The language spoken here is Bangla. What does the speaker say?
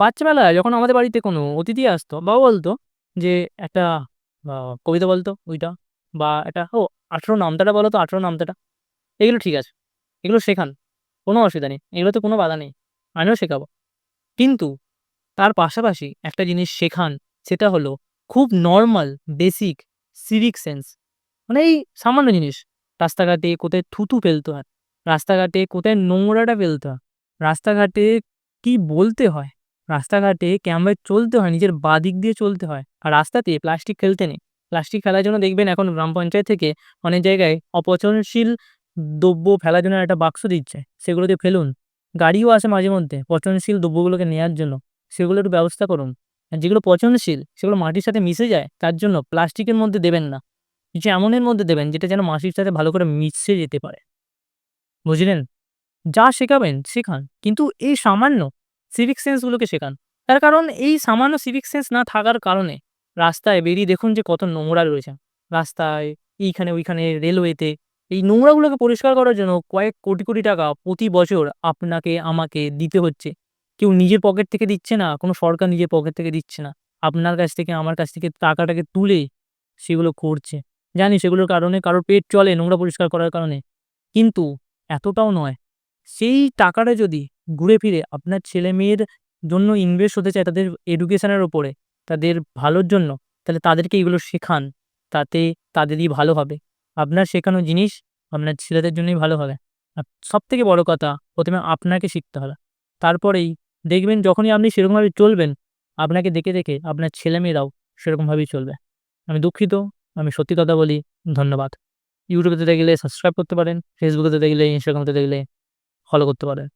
বাচ্চাবেলায় যখন আমাদের বাড়িতে কোনো অতিথি আসতো, বাবা বলতো যে, "একটা কবিতা বলতো ওইটা" বা একটা "ও ১৮ নামতাটা বলো তো ১৮ নামতাটা।" এগুলো ঠিক আছে। এগুলো শেখান। কোনো অসুবিধা নেই। এগুলোতে কোনো বাধা নেই। আমিও শেখাবো। কিন্তু তার পাশাপাশি একটা জিনিস শেখান, সেটা হলো খুব নর্মাল বেসিক সিভিক সেন্স। মানে এই সামান্য জিনিস। রাস্তাঘাটে কোথায় থুতু ফেলতে হয়, রাস্তাঘাটে কোথায় নোংরাটা ফেলতে হয়, রাস্তাঘাটে কি বলতে হয়, রাস্তাঘাটে কেমন চলতে হয়, নিজের বাঁদিক দিয়ে চলতে হয়। আর রাস্তাতে প্লাস্টিক খেলতে নেই। প্লাস্টিক ফেলার জন্য দেখবেন এখন গ্রাম পঞ্চায়েত থেকে অনেক জায়গায় অপচনশীল দ্রব্য ফেলার জন্য একটা বাক্স দিচ্ছে। সেগুলোতে ফেলুন। গাড়িও আসে মাঝে মধ্যে পচনশীল দ্রব্যগুলোকে নেওয়ার জন্য। সেগুলো একটু ব্যবস্থা করুন। আর যেগুলো পচনশীল সেগুলো মাটির সাথে মিশে যায় তার জন্য প্লাস্টিকের মধ্যে দেবেন না। কিছু এমনের মধ্যে দেবেন যেটা যেন মাটির সাথে ভালো করে মিশে যেতে পারে। বুঝলেন? যা শেখাবেন শেখান। কিন্তু এই সামান্য সিভিক সেন্সগুলোকে শেখান। তার কারণ এই সামান্য সিভিক সেন্স না থাকার কারণে রাস্তায় বেরিয়ে দেখুন যে কত নোংরা রয়েছে। রাস্তায়, এইখানে ওইখানে, রেলওয়েতে এই নোংরাগুলোকে পরিষ্কার করার জন্য কয়েক কোটি, কোটি টাকা প্রতি বছর আপনাকে আমাকে দিতে হচ্ছে। কেউ নিজের পকেট থেকে দিচ্ছে না, কোনো সরকার নিজের পকেট থেকে দিচ্ছে না। আপনার কাছ থেকে আমার কাছ থেকে টাকাটাকে তুলে সেগুলো করছে। জানি সেগুলোর কারণে কারোর পেট চলে নোংরা পরিষ্কার করার কারণে। কিন্তু এতটাও নয়। সেই টাকাটা যদি ঘুরে ফিরে আপনার ছেলে মেয়ের জন্য ইনভেস্ট হতে চায় তাদের এডুকেশনের ওপরে তাদের ভালোর জন্য, তাহলে তাদেরকে এগুলো শেখান। তাতে তাদেরই ভালো হবে। আপনার শেখানো জিনিস আপনার ছেলেদের জন্যই ভালো হবে। আর সব থেকে বড় কথা প্রথমে আপনাকে শিখতে হবে। তারপরেই দেখবেন যখনই আপনি সেরকমভাবে চলবেন, আপনাকে দেখে, দেখে আপনার ছেলেমেয়েরাও সেরকমভাবেই চলবে। আমি দুঃখিত, আমি সত্যি কথা বলি। ধন্যবাদ। ইউটিউবে দেখলে সাবস্ক্রাইব করতে পারেন। ফেসবুকে দেখলে, ইনস্টাগ্রামে তে দেখলে ফলো করতে পারেন।